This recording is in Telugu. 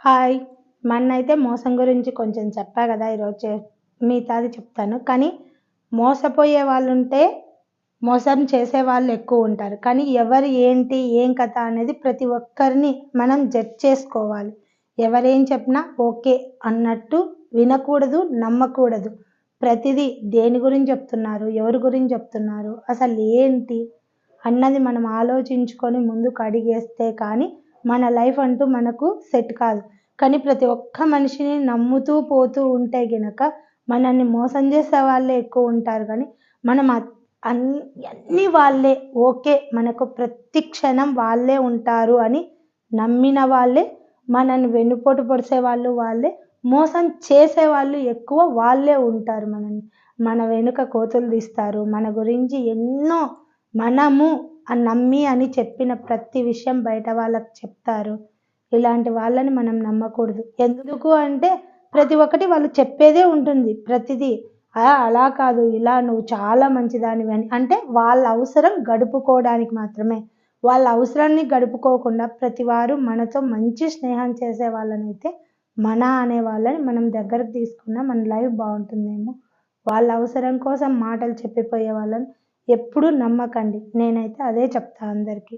హాయ్. మొన్నైతే మోసం గురించి కొంచెం చెప్పా కదా ఈరోజు. మిగతాది చెప్తాను. కానీ మోసపోయే వాళ్ళు ఉంటే మోసం చేసే వాళ్ళు ఎక్కువ ఉంటారు. కానీ ఎవరు ఏంటి ఏం కథ అనేది ప్రతి ఒక్కరిని మనం జడ్జ్ చేసుకోవాలి. ఎవరేం చెప్పినా ఓకే అన్నట్టు వినకూడదు నమ్మకూడదు. ప్రతిదీ దేని గురించి చెప్తున్నారు ఎవరి గురించి చెప్తున్నారు అసలు ఏంటి అన్నది మనం ఆలోచించుకొని ముందుకు అడిగేస్తే కానీ మన లైఫ్ అంటూ మనకు సెట్ కాదు. కానీ ప్రతి ఒక్క మనిషిని నమ్ముతూ పోతూ ఉంటే గనక మనల్ని మోసం చేసే వాళ్ళే ఎక్కువ ఉంటారు. కానీ మనం అన్ని అన్ని వాళ్ళే ఓకే మనకు ప్రతి క్షణం వాళ్ళే ఉంటారు అని నమ్మిన వాళ్ళే మనల్ని వెన్నుపోటు పొడిసే వాళ్ళు వాళ్ళే మోసం చేసే వాళ్ళు ఎక్కువ వాళ్ళే ఉంటారు మనల్ని. మన వెనుక కోతులు తీస్తారు. మన గురించి ఎన్నో మనము నమ్మి అని చెప్పిన ప్రతి విషయం బయట వాళ్ళకి చెప్తారు. ఇలాంటి వాళ్ళని మనం నమ్మకూడదు. ఎందుకు అంటే ప్రతి ఒక్కటి వాళ్ళు చెప్పేదే ఉంటుంది. ప్రతిదీ అలా కాదు ఇలా నువ్వు చాలా మంచిదానివి అని. అంటే వాళ్ళ అవసరం గడుపుకోవడానికి మాత్రమే. వాళ్ళ అవసరాన్ని గడుపుకోకుండా ప్రతి వారు మనతో మంచి స్నేహం చేసే వాళ్ళనైతే మన అనే వాళ్ళని మనం దగ్గరకు తీసుకున్న మన లైఫ్ బాగుంటుందేమో. వాళ్ళ అవసరం కోసం మాటలు చెప్పిపోయే వాళ్ళని ఎప్పుడూ నమ్మకండి. నేనైతే అదే చెప్తా అందరికీ.